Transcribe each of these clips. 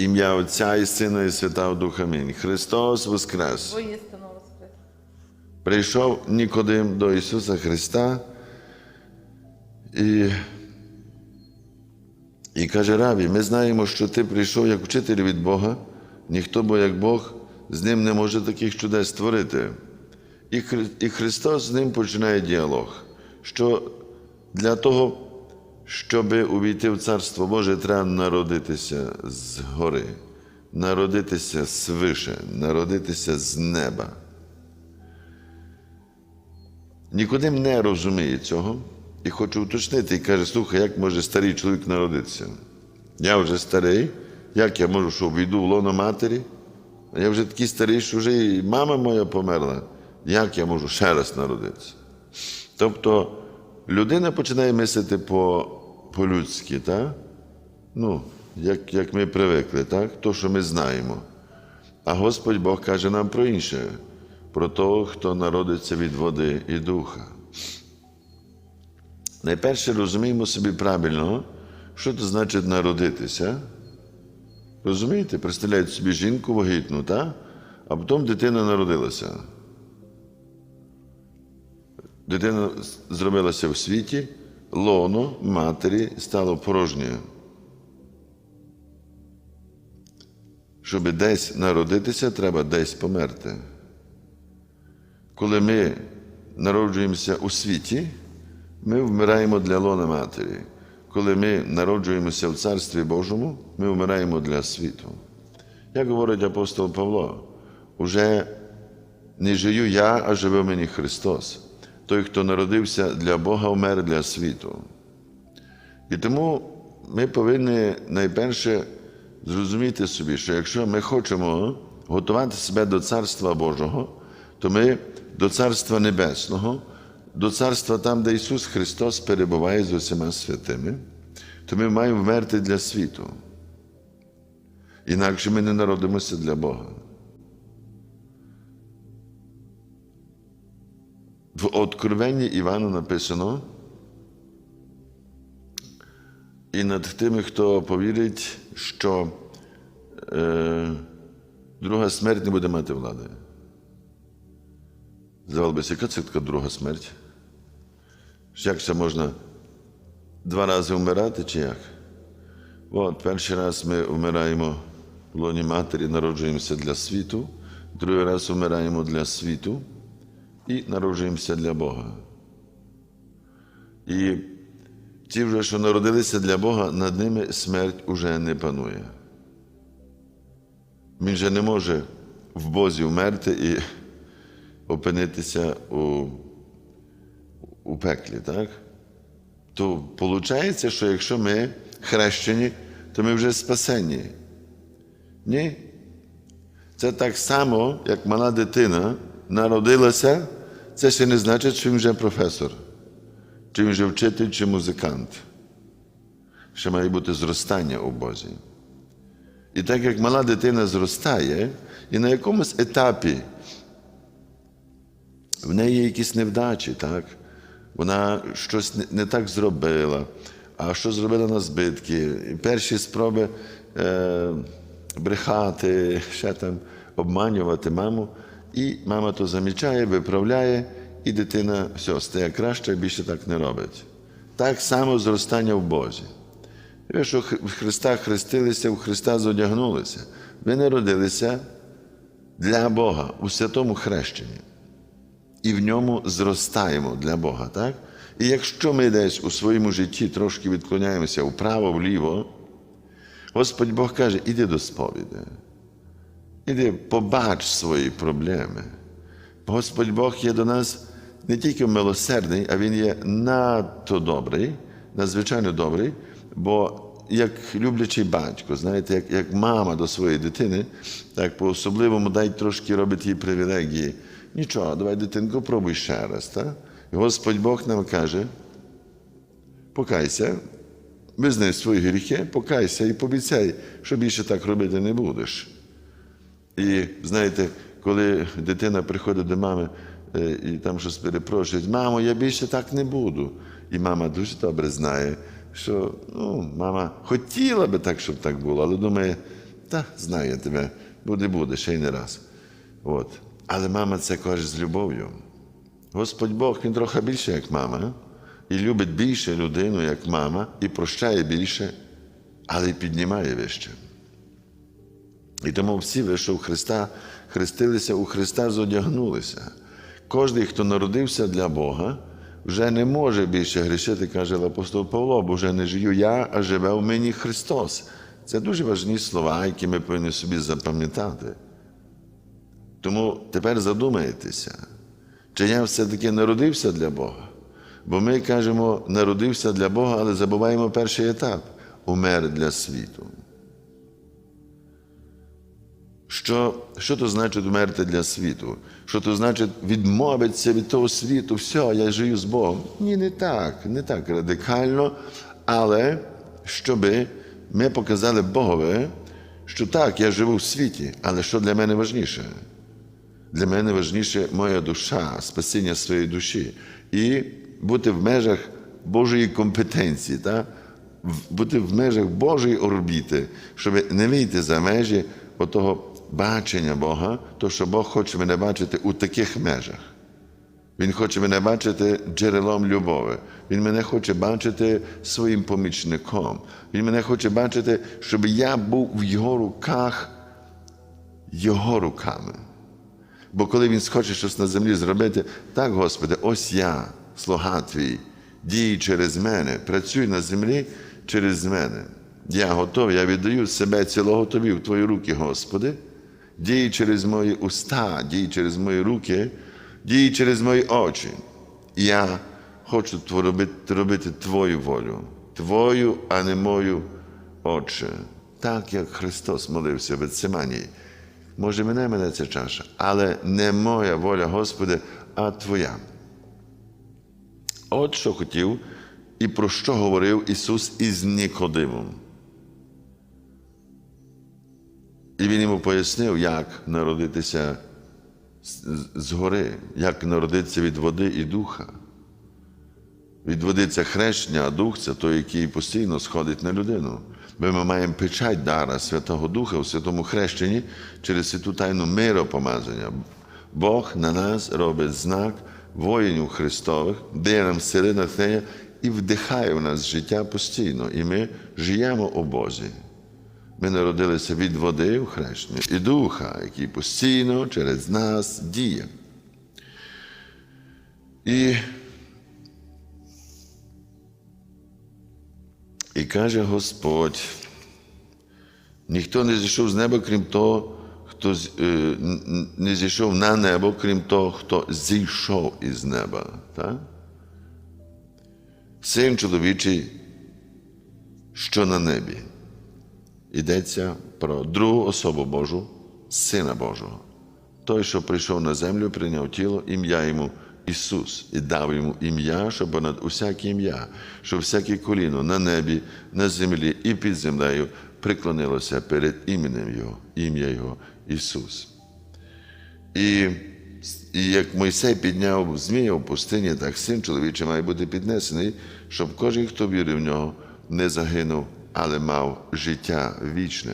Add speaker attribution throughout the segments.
Speaker 1: Ім'я Отця і Сина і Святого Духа. Амінь. Христос Воскрес!
Speaker 2: Воістину воскрес.
Speaker 1: Прийшов Нікодим до Ісуса Христа і, і каже, Рабі, ми знаємо, що ти прийшов як вчитель від Бога, ніхто, бо як Бог, з ним не може таких чудес створити. І Христос з ним починає діалог, що для того, щоб увійти в Царство Боже, треба народитися згори, народитися свише, народитися з неба. Нікодим не розуміє цього і хоче уточнити, і каже: слухай, як може старий чоловік народитися? Я вже старий, як я можу, що війду в лоно матері? А Я вже такий старий, що вже і мама моя померла. Як я можу ще раз народитися? Тобто людина починає мислити по, по-людськи, так? Ну, як, як ми привикли, так? То, що ми знаємо. А Господь Бог каже нам про інше, про того, хто народиться від води і духа. Найперше розуміємо собі правильно, що це значить народитися. Розумієте? Представляєте собі жінку вагітну, так? а потім дитина народилася. Дитина зробилася в світі, лоно матері стало порожньою. Щоб десь народитися, треба десь померти. Коли ми народжуємося у світі, ми вмираємо для лона матері. Коли ми народжуємося в Царстві Божому, ми вмираємо для світу. Як говорить апостол Павло, уже не жию я, а живе мені Христос. Той, хто народився для Бога, вмер для світу. І тому ми повинні найперше зрозуміти собі, що якщо ми хочемо готувати себе до Царства Божого, то ми до Царства Небесного, до Царства там, де Ісус Христос перебуває з усіма святими, то ми маємо вмерти для світу. Інакше ми не народимося для Бога. В Откровенні Івана написано, і над тими, хто повірить, що е, друга смерть не буде мати влади. Здавалося, яка це така друга смерть? Як це можна два рази вмирати чи як? От, перший раз ми вмираємо в лоні матері, народжуємося для світу, другий раз вмираємо для світу і народжуємося для Бога. І ті вже, що народилися для Бога, над ними смерть уже не панує. Він же не може в Бозі вмерти і опинитися у, у пеклі, так? То виходить, що якщо ми хрещені, то ми вже спасені. Ні. Це так само, як мала дитина народилася, це ще не значить, що він вже професор, чи він вже вчитель, чи музикант. Ще має бути зростання у Бозі. І так як мала дитина зростає, і на якомусь етапі в неї є якісь невдачі, так? Вона щось не, так зробила, а що зробила на збитки. Перші спроби е, брехати, ще там обманювати маму. І мама то замічає, виправляє, і дитина все, стає краще, більше так не робить. Так само зростання в Бозі. Ви що в Христа хрестилися, в Христа зодягнулися. Ви народилися для Бога у святому хрещенні. І в ньому зростаємо для Бога. так? І якщо ми десь у своєму житті трошки відклоняємося вправо, вліво, Господь Бог каже, іди до сповіді. Іди, побач свої проблеми. Господь Бог є до нас не тільки милосердний, а Він є надто добрий, надзвичайно добрий, бо як люблячий батько, знаєте, як, як мама до своєї дитини, так по-особливому дай трошки робить їй привілегії. Нічого, давай, дитинку, пробуй ще раз. Так? І Господь Бог нам каже: покайся, визнай свої гріхи, покайся і пообіцяй, що більше так робити не будеш. І знаєте, коли дитина приходить до мами е, і там щось перепрошує, мамо, я більше так не буду. І мама дуже добре знає, що ну, мама хотіла би так, щоб так було, але думає, та знає тебе, буде, буде, ще й не раз. От. Але мама це каже з любов'ю. Господь Бог, Він трохи більше, як мама, і любить більше людину, як мама, і прощає більше, але й піднімає вище. І тому всі, ви, що в Христа хрестилися, у Христа зодягнулися. Кожний, хто народився для Бога, вже не може більше грішити, каже апостол Павло, бо вже не живу я, а живе в мені Христос. Це дуже важні слова, які ми повинні собі запам'ятати. Тому тепер задумайтеся, чи я все-таки народився для Бога? Бо ми кажемо, народився для Бога, але забуваємо перший етап умер для світу. Що, що то значить умерти для світу? Що то значить відмовитися від того світу, все, я живу з Богом? Ні, не так, не так радикально, але щоби ми показали Богові, що так, я живу в світі, але що для мене важніше? Для мене важніше моя душа, спасіння своєї душі. І бути в межах Божої компетенції, та? Бути в межах Божої орбіти, щоб не вийти за межі отого бачення Бога, то що Бог хоче мене бачити у таких межах. Він хоче мене бачити джерелом любові. Він мене хоче бачити своїм помічником. Він мене хоче бачити, щоб я був в його руках, його руками. Бо коли він схоче щось на землі зробити, так, Господи, ось я, слуга твій, дій через мене, працюй на землі через мене. Я готовий, я віддаю себе цілого тобі в твої руки, Господи. Дій через мої уста, дій через мої руки, дій через мої очі. Я хочу робити, робити Твою волю, Твою, а не мою, Отче. Так як Христос молився в Гециманії. Може, мене мене ця чаша, але не моя воля, Господи, а Твоя. От що хотів і про що говорив Ісус із Нікодимом. Він йому пояснив, як народитися згори, як народитися від води і духа. Від води це хрещення, а дух це той, який постійно сходить на людину. Бо ми маємо печать дара Святого Духа у святому хрещенні через святу тайну миропомазання. Бог на нас робить знак воїнів Христових, дає нам сили натхнення і вдихає в нас життя постійно. І ми живемо у Бозі. Ми народилися від води у хрещенні і духа, який постійно через нас діє. І І каже Господь, ніхто не зійшов з неба, крім того, хто е, не зійшов на небо, крім того, хто зійшов із неба. Так? Син чоловічий, що на небі. Йдеться про другу особу Божу, Сина Божого. Той, що прийшов на землю, прийняв тіло, ім'я йому Ісус, і дав йому ім'я, що понад усяке ім'я, щоб всяке коліно на небі, на землі і під землею приклонилося перед іменем Його, ім'я Його Ісус. І, і як Мойсей підняв змія в пустині, так син чоловічий має бути піднесений, щоб кожен, хто вірив в нього, не загинув, але мав життя вічне.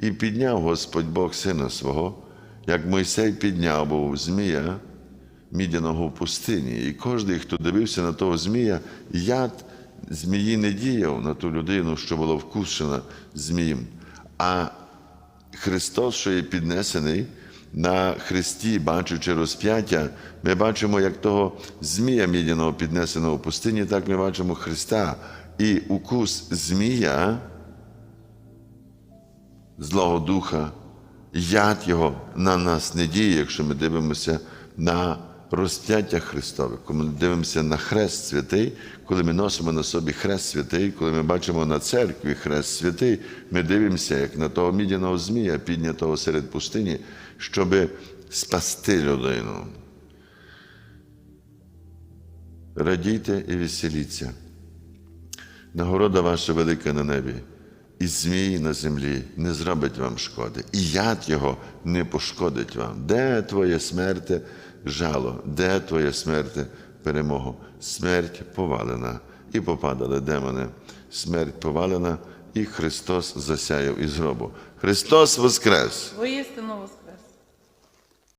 Speaker 1: І підняв Господь Бог сина свого, як Мойсей підняв був змія мідяного в пустині. І кожен, хто дивився на того змія, яд змії не діяв на ту людину, що була вкушена змієм. А Христос, що є піднесений на Христі, бачучи розп'яття, ми бачимо, як того змія мідяного піднесеного в пустині, так ми бачимо Христа. І укус змія, злого духа, яд його на нас не діє, якщо ми дивимося на розп'яття Христове, коли ми дивимося на хрест святий, коли ми носимо на собі хрест святий, коли ми бачимо на церкві хрест святий, ми дивимося, як на того мідяного змія, піднятого серед пустині, щоб спасти людину. Радійте і веселіться. Нагорода ваша велика на небі, і змій на землі не зробить вам шкоди, і яд його не пошкодить вам. Де твоє смерте жало, де твоє смерте перемогу? Смерть повалена, і попадали демони. Смерть повалена, і Христос засяяв із гробу. Христос Воскрес!
Speaker 2: Воістину воскрес.